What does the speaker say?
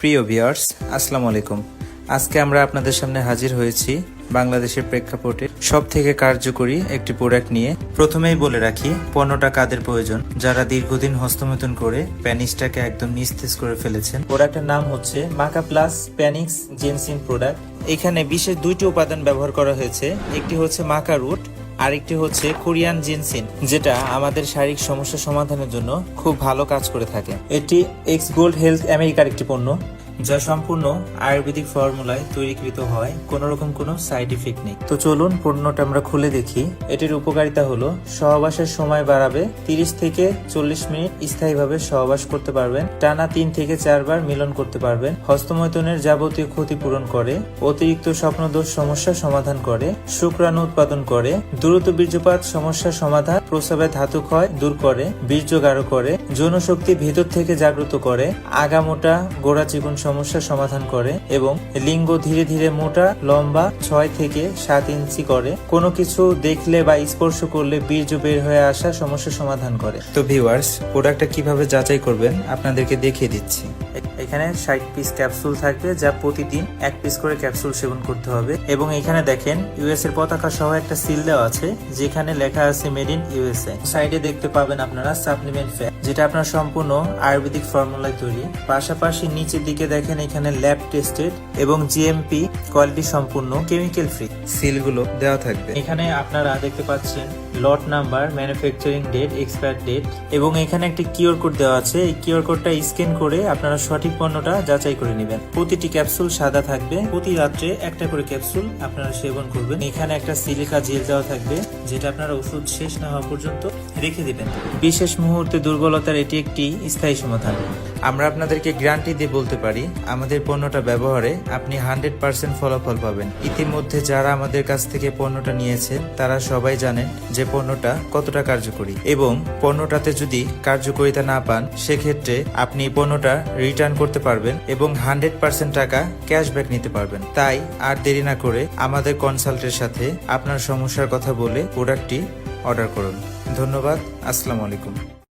প্রিয় ভিউয়ার্স, আসসালামু আলাইকুম। আজকে আমরা আপনাদের সামনে হাজির হয়েছি বাংলাদেশের প্রেক্ষাপটে সব থেকে কার্যকরী একটি প্রোডাক্ট নিয়ে। প্রথমেই বলে রাখি, পণ্যটা কাদের প্রয়োজন? যারা দীর্ঘদিন হস্তমৈথুন করে প্যানিক্সটাকে একদম নিস্তেজ করে ফেলেছেন। প্রোডাক্টের নাম হচ্ছে মাকা প্লাস প্যানিক্স জেনসিন প্রোডাক্ট এখানে বিশেষ দুইটি উপাদান ব্যবহার করা হয়েছে। একটি হচ্ছে মাকা রুট আরেকটি হচ্ছে কোরিয়ান জিনসিন, যেটা আমাদের শারীরিক সমস্যা সমাধানের জন্য খুব ভালো কাজ করে থাকে। এটি এক্স গোল্ড হেলথ আমেরিকার একটি পণ্য। যা সম্পূর্ণ আয়ুর্বেদিক ফর্মুলায় তৈরিকৃত হয় কোনো রকম কোনো সাইড ইফেক্ট নেই। তো চলুন পণ্যটা আমরা খুলে দেখি। এটির উপকারিতা হলো, সহবাসের সময় বাড়াবে 30 থেকে চল্লিশ মিনিট স্থায়ীভাবে সহবাস করতে পারবেন, টানা তিন থেকে চারবার মিলন করতে পারবেন, হস্তমৈথুনের যাবতীয় ক্ষতিপূরণ করে, অতিরিক্ত স্বপ্নদোষ সমস্যা সমাধান করে, শুক্রাণু উৎপাদন করে, দ্রুত বীর্যপাত সমস্যা সমাধান, প্রস্রাবে ধাতু ক্ষয় দূর করে বীর্য গাঢ় করে যৌন শক্তি ভেতর থেকে জাগ্রত করে, আগামোটা গোড়া চিকন সমস্যা সমাধান করে এবং লিঙ্গ ধীরে ধীরে মোটা, লম্বা ছয় থেকে সাত ইঞ্চি করে। কোনো কিছু দেখলে বা স্পর্শ করলে বীর্য বের হয়ে আসা সমস্যা সমাধান করে। তো ভিউয়ার্স প্রোডাক্টটা কীভাবে যাচাই করবেন আপনাদেরকে দেখিয়ে দিচ্ছি। এখানে ষাট পিস ক্যাপসুল থাকবে যা প্রতিদিন এক পিস করে ক্যাপসুল সেবন করতে হবে। এবং এখানে দেখেন ইউএস এর পতাকা সহ একটা সিল দেওয়া আছে, যেখানে লেখা আছে মেড ইন ইউএসএ সাইডে দেখতে পাবেন আপনারা সাপ্লিমেন্ট ফ্যাট যেটা আপনার সম্পূর্ণ আয়ুর্বেদিক ফর্মুলায় তৈরি। পাশাপাশি নিচের দিকে দেখেন, এখানে ল্যাব টেস্টেড এবং জিএমপি কোয়ালিটি সম্পূর্ণ কেমিক্যাল ফ্রি সিলগুলো দেওয়া থাকবে। এখানে আপনারা দেখতে পাচ্ছেন lot number manufacturing date expire date এবং এখানে একটি কিউআর কোড দেওয়া আছে। এই কিউআর কোডটা স্ক্যান করে আপনারা সঠিক পণ্যটা যাচাই করে নেবেন। প্রতিটি ক্যাপসুল সাদা থাকবে। প্রতি রাত্রে একটা করে ক্যাপসুল আপনারা সেবন করবেন। এখানে একটা সিলিকা জেল দেওয়া থাকবে, যেটা আপনারা ওষুধ শেষ না হওয়া পর্যন্ত রেখে দেবেন। বিশেষ মুহূর্তে দুর্বলতার এটি একটি স্থায়ী সমাধান। আমরা আপনাদেরকে গ্যারান্টি দিয়ে বলতে পারি, আমাদের পণ্যটা ব্যবহারে আপনি হান্ড্রেড পার্সেন্ট ফলাফল পাবেন। ইতিমধ্যে যারা আমাদের কাছ থেকে পণ্যটা নিয়েছে তারা সবাই জানেন যে পণ্যটা কতটা কার্যকরী এবং পণ্যটাতে যদি কার্যকারিতা না পান, সেক্ষেত্রে আপনি পণ্যটা রিটার্ন করতে পারবেন এবং হান্ড্রেড পার্সেন্ট টাকা ক্যাশব্যাক নিতে পারবেন। তাই আর দেরি না করে আমাদের কনসাল্টের সাথে আপনার সমস্যার কথা বলে প্রোডাক্টটি অর্ডার করুন। ধন্যবাদ, আসসালামু আলাইকুম।